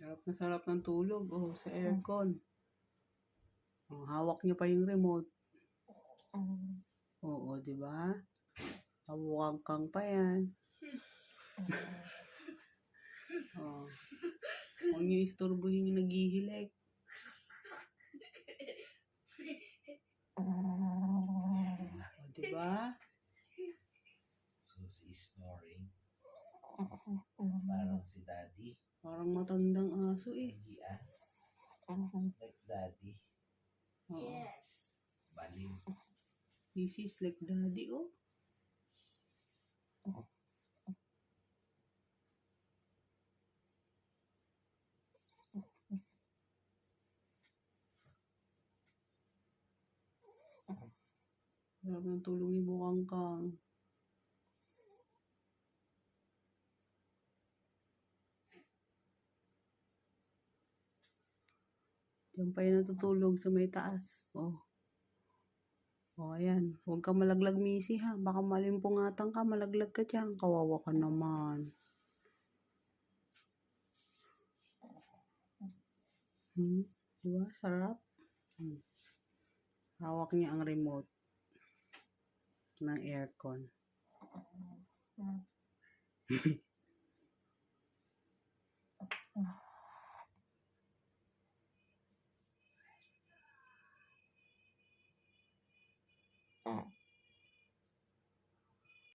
Sarap na sarap ng tulog. Oh, sa aircon. Oh, hawak niya pa yung remote. Mm. Oo, di ba? Hawak kang pa yan. Oh. Huwag niyo istorbohin yung naghihilik. O, di ba? Susie is snoring. Parang si daddy. Parang matandang aso eh. Hindi ah. Like daddy. Oo. Yes. Baliw. This is like daddy, oh. Sarap ng tulong ni Bukang Kang. Diyan pa yan natutulog sa may taas. Oh. O, ayan. Huwag ka malaglag, Missy, ha? Baka malimpungatan ka, malaglag ka dyan. Kawawa ka naman. Hmm? Diba? Sarap. Hmm. Hawak niya ang remote ng aircon. Mm.